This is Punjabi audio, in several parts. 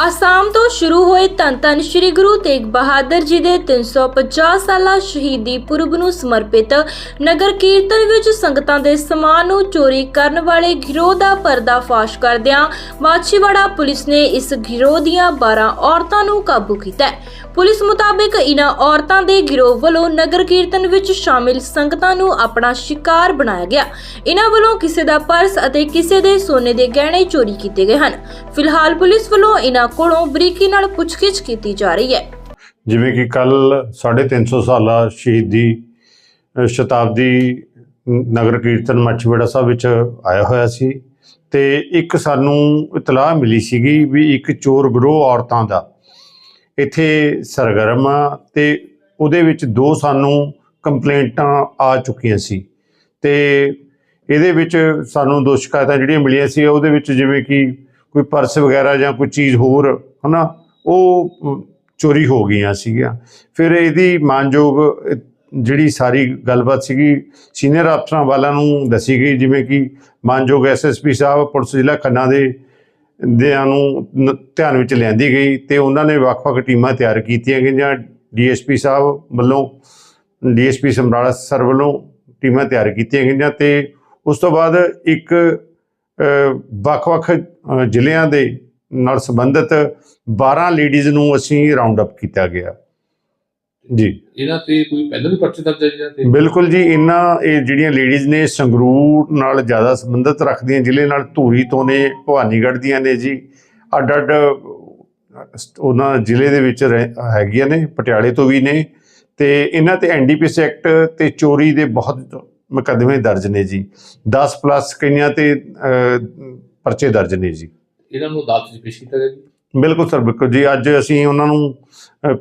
ਆਸਾਮ ਤੋਂ ਸ਼ੁਰੂ ਹੋਏ ਧੰਨ ਧੰਨ ਸ੍ਰੀ ਗੁਰੂ ਤੇਗ ਬਹਾਦਰ ਜੀ ਦੇ 350 ਸਾਲਾ ਸ਼ਹੀਦੀ ਪੁਰਬ ਨੂੰ ਸਮਰਪਿਤ ਨਗਰ ਕੀਰਤਨ ਵਿੱਚ ਸੰਗਤਾਂ ਦੇ ਸਮਾਨ ਨੂੰ ਚੋਰੀ ਕਰਨ ਵਾਲੇ ਗਿਰੋਹ ਦਾ ਪਰਦਾਫਾਸ਼ ਕਰਦਿਆਂ ਮਾਛੀਵਾੜਾ ਪੁਲਿਸ ਨੇ ਇਸ ਗਿਰੋਹ ਦੀਆਂ 12 ਔਰਤਾਂ ਨੂੰ ਕਾਬੂ ਕੀਤਾ ਹੈ। ਪੁਲਿਸ ਮੁਤਾਬਕ ਇਨ੍ਹਾਂ ਔਰਤਾਂ ਦੇ ਗਿਰੋਹ ਵੱਲੋਂ ਨਗਰ ਕੀਰਤਨ ਵਿੱਚ ਸ਼ਾਮਿਲ ਸੰਗਤਾਂ ਨੂੰ ਆਪਣਾ ਸ਼ਿਕਾਰ ਬਣਾਇਆ ਗਿਆ। ਇਨ੍ਹਾਂ ਵੱਲੋਂ ਕਿਸੇ ਦਾ ਪਰਸ ਅਤੇ ਕਿਸੇ ਦੇ ਸੋਨੇ ਦੇ ਗਹਿਣੇ ਚੋਰੀ ਕੀਤੇ ਗਏ ਹਨ। ਫਿਲਹਾਲ ਪੁਲਿਸ ਵੱਲੋਂ ਇਨ੍ਹਾਂ ਕੋਲੋਂ ਬਰੀਕੀ ਨਾਲ ਪੁੱਛਗਿੱਛ ਕੀਤੀ ਜਾ ਰਹੀ ਹੈ। ਜਿਵੇਂ ਕਿ ਕੱਲ 350 ਸਾਲਾ ਸ਼ਹੀਦੀ ਸ਼ਤਾਬਦੀ ਨਗਰ ਕੀਰਤਨ ਮੱਛੀਵਾੜਾ ਸਾਹਿਬ ਵਿੱਚ ਆਇਆ ਹੋਇਆ ਸੀ ਤੇ ਇੱਕ ਸਾਨੂੰ ਇਤਲਾਹ ਮਿਲੀ ਸੀਗੀ ਵੀ ਇੱਕ ਚੋਰ ਗਰੋਹ ਔਰਤਾਂ ਦਾ ਇੱਥੇ ਸਰਗਰਮ ਆ ਤੇ ਉਹਦੇ ਵਿੱਚ ਦੋ ਸਾਨੂੰ ਕੰਪਲੇਂਟਾਂ ਆ ਚੁੱਕੀਆਂ ਸੀ ਤੇ ਇਹਦੇ ਵਿੱਚ ਸਾਨੂੰ ਦੋ ਸ਼ਿਕਾਇਤਾਂ ਜਿਹੜੀਆਂ ਮਿਲੀਆਂ ਸੀ, ਉਹਦੇ ਵਿੱਚ ਜਿਵੇਂ ਕਿ ਕੋਈ ਪਰਸ ਵਗੈਰਾ ਜਾਂ ਕੋਈ ਚੀਜ਼ ਹੋਰ, ਹਨਾ? ਉਹ ਚੋਰੀ ਹੋ ਗਈਆਂ ਸੀਗੀਆਂ। ਫਿਰ ਇਹਦੀ ਮਾਨਯੋਗ ਜਿਹੜੀ ਸਾਰੀ ਗੱਲਬਾਤ ਸੀਗੀ, ਸੀਨੀਅਰ ਅਫਸਰਾਂ ਵਾਲਿਆਂ ਨੂੰ ਦੱਸੀ ਗਈ, ਜਿਵੇਂ ਕਿ ਮਾਨਯੋਗ ਐਸਐਸਪੀ ਸਾਹਿਬ, ਪੁਲਿਸ ਜ਼ਿਲ੍ਹਾ ਖੰਨਾ ਦੇ, ਦਿਆਂ ਨੂੰ ਧਿਆਨ ਵਿੱਚ ਲਿਆਂਦੀ ਗਈ ਤੇ ਉਹਨਾਂ ਨੇ ਵੱਖ-ਵੱਖ ਟੀਮਾਂ ਤਿਆਰ ਕੀਤੀਆਂ ਗਈਆਂ। ਡੀਐਸਪੀ ਸਾਹਿਬ ਵੱਲੋਂ ਡੀਐਸਪੀ ਸਮਰਾਲਾ ਸਰ ਵੱਲੋਂ ਟੀਮਾਂ ਤਿਆਰ ਕੀਤੀਆਂ ਗਈਆਂ ਤੇ ਉਸ ਤੋਂ ਬਾਅਦ ਇੱਕ ਵੱਖ-ਵੱਖ ਜ਼ਿਲ੍ਹਿਆਂ ਦੇ ਨਾਲ ਸੰਬੰਧਿਤ 12 ਲੇਡੀਜ਼ ਨੂੰ ਅਸੀਂ ਰਾਉਂਡ ਅਪ ਕੀਤਾ ਗਿਆ। ਜੀ। ਇਹਨਾਂ ਤੇ ਕੋਈ ਪਹਿਲਾਂ ਵੀ ਪਰਚੇ ਦਰਜ ਹੈ ਇਹਨਾਂ ਤੇ? ਬਿਲਕੁਲ ਜੀ ਇਹਨਾਂ ਇਹ ਜਿਹੜੀਆਂ ਲੇਡੀਜ਼ ਨੇ ਸੰਗਰੂਰ ਨਾਲ ਜ਼ਿਆਦਾ ਸੰਬੰਧਿਤ ਰੱਖਦੀਆਂ ਜ਼ਿਲ੍ਹੇ ਨਾਲ ਧੂਰੀ ਤੋਂ ਨੇ ਭਵਾਨੀਗੜ੍ਹ ਦੀਆਂ ਨੇ ਜੀ। ਅੱਡ ਅੱਡ ਉਹਨਾਂ ਜ਼ਿਲ੍ਹੇ ਦੇ ਵਿੱਚ ਰਹਿ- ਹੈਗੀਆਂ ਨੇ ਪਟਿਆਲੇ ਤੋਂ ਵੀ ਨੇ। ਤੇ ਇਹਨਾਂ ਤੇ ਐਨਡੀਪੀਐਸ ਐਕਟ ਤੇ ਚੋਰੀ ਦੇ ਬਹੁਤ ਮੁਕੱਦਮੇ ਦਰਜ ਨੇ ਜੀ। 10 ਪਲੱਸ ਕਈਆਂ ਤੇ ਪਰਚੇ ਦਰਜ ਨੇ ਜੀ। ਇਹਨਾਂ ਨੂੰ ਅਦਾਲਤ 'ਚ ਪੇਸ਼ ਕੀਤਾ ਗਿਆ ਜੀ? ਬਿਲਕੁਲ ਸਰ ਬਿਲਕੁਲ ਜੀ। ਅੱਜ ਅਸੀਂ ਉਹਨਾਂ ਨੂੰ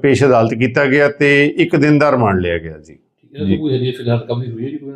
ਪੇਸ਼ ਅਦਾਲਤ ਕੀਤਾ ਗਿਆ ਤੇ ਇੱਕ ਦਿਨ ਦਾ ਰਿਮਾਂਡ ਲਿਆ ਗਿਆ ਜੀ?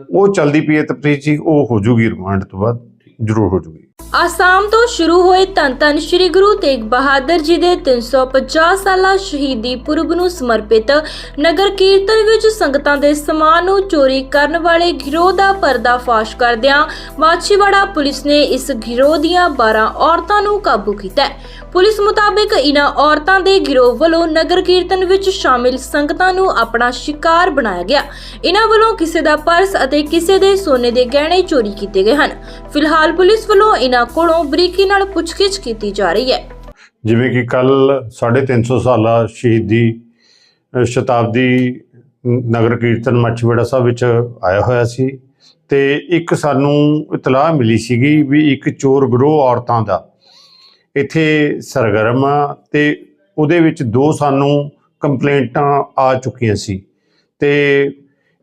ਉਹ ਚਲਦੀ ਪਈ ਹੈ ਜੀ। ਉਹ ਹੋ ਜੂਗੀ ਰਿਮਾਂਡ ਤੋਂ ਬਾਅਦ। ਜ਼ਰੂਰ ਹੋ ਜੂਗੀ। ਆਸਾਮ ਤੋਂ ਸ਼ੁਰੂ ਹੋਏ ਧੰਨ ਧੰਨ ਸ੍ਰੀ ਗੁਰੂ ਤੇਗ ਬਹਾਦਰ ਜੀ ਦੇ 350 ਸਾਲਾ ਸ਼ਹੀਦੀ ਪੁਰਬ ਨੂੰ ਸਮਰਪਿਤ ਨਗਰ ਕੀਰਤਨ ਵਿੱਚ ਸੰਗਤਾਂ ਦੇ ਸਮਾਨ ਨੂੰ ਚੋਰੀ ਕਰਨ ਵਾਲੇ ਗਿਰੋਹ ਦਾ ਪਰਦਾਫਾਸ਼ ਕਰਦਿਆਂ ਮਾਛੀਵਾੜਾ ਪੁਲਿਸ ਨੇ ਇਸ ਗਿਰੋਹ ਦੀਆਂ 12 ਔਰਤਾਂ ਨੂੰ ਕਾਬੂ ਕੀਤਾ ਹੈ। ਪੁਲਿਸ ਮੁਤਾਬਕ ਇਨ੍ਹਾਂ ਔਰਤਾਂ ਦੇ ਗਿਰੋਹ ਵੱਲੋਂ ਨਗਰ ਕੀਰਤਨ ਵਿੱਚ ਸ਼ਾਮਿਲ ਸੰਗਤਾਂ ਨੂੰ ਆਪਣਾ ਸ਼ਿਕਾਰ ਬਣਾਇਆ ਗਿਆ। ਇਨ੍ਹਾਂ ਵੱਲੋਂ ਕਿਸੇ ਦਾ ਪਰਸ ਅਤੇ ਕਿਸੇ ਦੇ ਸੋਨੇ ਦੇ ਗਹਿਣੇ ਚੋਰੀ ਕੀਤੇ ਗਏ ਹਨ। ਫਿਲਹਾਲ ਪੁਲਿਸ ਵੱਲੋਂ ਇਨ੍ਹਾਂ ਕੋਲੋਂ ਬਰੀਕੀ ਨਾਲ ਪੁੱਛਗਿੱਛ ਕੀਤੀ ਜਾ ਰਹੀ ਹੈ। ਜਿਵੇਂ ਕਿ ਕੱਲ 350 ਸਾਲਾ ਸ਼ਹੀਦੀ ਸ਼ਤਾਬਦੀ ਨਗਰ ਕੀਰਤਨ ਮੱਛੀਵਾੜਾ ਸਾਹਿਬ ਵਿੱਚ ਆਇਆ ਹੋਇਆ ਸੀ ਤੇ ਇੱਕ ਸਾਨੂੰ ਇਤਲਾਹ ਮਿਲੀ ਸੀਗੀ ਵੀ ਇੱਕ ਚੋਰ ਗਰੋਹ ਔਰਤਾਂ ਦਾ ਇੱਥੇ ਸਰਗਰਮ ਆ ਤੇ ਉਹਦੇ ਵਿੱਚ ਦੋ ਸਾਨੂੰ ਕੰਪਲੇਂਟਾਂ ਆ ਚੁੱਕੀਆਂ ਸੀ ਤੇ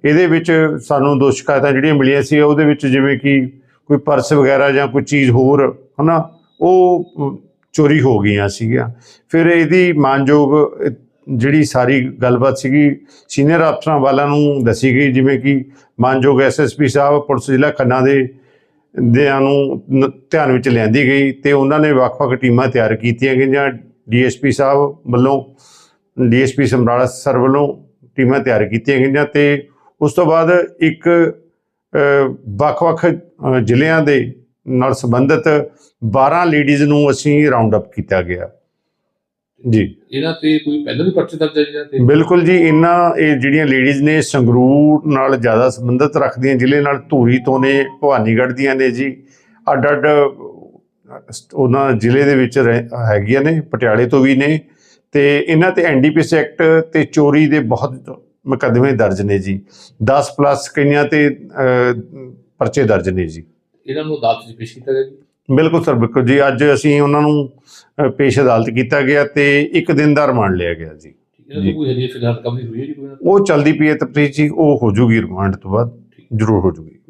ਇਹਦੇ ਵਿੱਚ ਸਾਨੂੰ ਦੋ ਸ਼ਿਕਾਇਤਾਂ ਜਿਹੜੀਆਂ ਮਿਲੀਆਂ ਸੀ, ਉਹਦੇ ਵਿੱਚ ਜਿਵੇਂ ਕਿ ਕੋਈ ਪਰਸ ਵਗੈਰਾ ਜਾਂ ਕੋਈ ਚੀਜ਼ ਹੋਰ, ਹਨਾ, ਉਹ ਚੋਰੀ ਹੋ ਗਈਆਂ ਸੀਗੀਆਂ। ਫਿਰ ਇਹਦੀ ਮਾਨਯੋਗ ਜਿਹੜੀ ਸਾਰੀ ਗੱਲਬਾਤ ਸੀਗੀ, ਸੀਨੀਅਰ ਅਫਸਰਾਂ ਵਾਲਿਆਂ ਨੂੰ ਦੱਸੀ ਗਈ, ਜਿਵੇਂ ਕਿ ਮਾਨਯੋਗ ਐਸਐਸਪੀ ਸਾਹਿਬ, ਪੁਲਿਸ ਜ਼ਿਲ੍ਹਾ ਖੰਨਾ ਦੇ, ਦਿਆਂ ਨੂੰ ਨ- ਧਿਆਨ ਵਿੱਚ ਲਿਆਂਦੀ ਗਈ ਤੇ ਉਹਨਾਂ ਨੇ ਵੱਖ-ਵੱਖ ਟੀਮਾਂ ਤਿਆਰ ਕੀਤੀਆਂ ਗਈਆਂ। ਡੀਐਸਪੀ ਸਾਹਿਬ ਵੱਲੋਂ ਡੀਐਸਪੀ ਸਮਰਾਲਾ ਸਰ ਵੱਲੋਂ ਟੀਮਾਂ ਤਿਆਰ ਕੀਤੀਆਂ ਗਈਆਂ ਤੇ ਉਸ ਤੋਂ ਬਾਅਦ ਇੱਕ ਵੱਖ-ਵੱਖ ਜ਼ਿਲ੍ਹਿਆਂ ਦੇ ਨਾਲ ਸੰਬੰਧਿਤ 12 ਲੇਡੀਜ਼ ਨੂੰ ਅਸੀਂ ਰਾਉਂਡ ਅਪ ਕੀਤਾ ਗਿਆ। ਜੀ। ਇਹਨਾਂ ਤੇ ਕੋਈ ਪਹਿਲਾਂ ਵੀ ਪਰਚੇ ਦਰਜ ਹੈ ਇਹਨਾਂ ਤੇ? ਬਿਲਕੁਲ ਜੀ ਇਹਨਾਂ ਇਹ ਜਿਹੜੀਆਂ ਲੇਡੀਜ਼ ਨੇ ਸੰਗਰੂਰ ਨਾਲ ਜ਼ਿਆਦਾ ਸੰਬੰਧਿਤ ਰੱਖਦੀਆਂ ਜ਼ਿਲ੍ਹੇ ਨਾਲ ਧੂਰੀ ਤੋਂ ਨੇ ਭਵਾਨੀਗੜ੍ਹ ਦੀਆਂ ਨੇ ਜੀ। ਅੱਡ ਅੱਡ ਉਹਨਾਂ ਜ਼ਿਲ੍ਹੇ ਦੇ ਵਿੱਚ ਹੈਗੀਆਂ ਨੇ ਪਟਿਆਲੇ ਤੋਂ ਵੀ ਨੇ। ਤੇ ਇਹਨਾਂ ਤੇ ਐਨਡੀਪੀਐਸ ਐਕਟ ਤੇ ਚੋਰੀ ਦੇ ਬਹੁਤ ਮੁਕੱਦਮੇ ਦਰਜ ਨੇ ਜੀ। 10 ਪਲੱਸ ਕਈਆਂ ਤੇ ਪਰਚੇ ਦਰਜ ਨੇ ਜੀ। ਇਹਨਾਂ ਨੂੰ ਅਦਾਲਤ 'ਚ ਪੇਸ਼ ਕੀਤਾ ਗਿਆ ਜੀ? ਬਿਲਕੁਲ ਸਰ ਬਿਲਕੁਲ ਜੀ। ਅੱਜ ਅਸੀਂ ਉਹਨਾਂ ਨੂੰ ਪੇਸ਼ ਅਦਾਲਤ ਕੀਤਾ ਗਿਆ ਤੇ ਇੱਕ ਦਿਨ ਦਾ ਰਿਮਾਂਡ ਲਿਆ ਗਿਆ ਜੀ? ਉਹ ਚਲਦੀ ਪਈ ਹੈ ਤਫਤੀਸ਼ ਜੀ। ਉਹ ਹੋ ਜੂਗੀ ਰਿਮਾਂਡ ਤੋਂ ਬਾਅਦ। ਜ਼ਰੂਰ ਹੋ ਜੂਗੀ।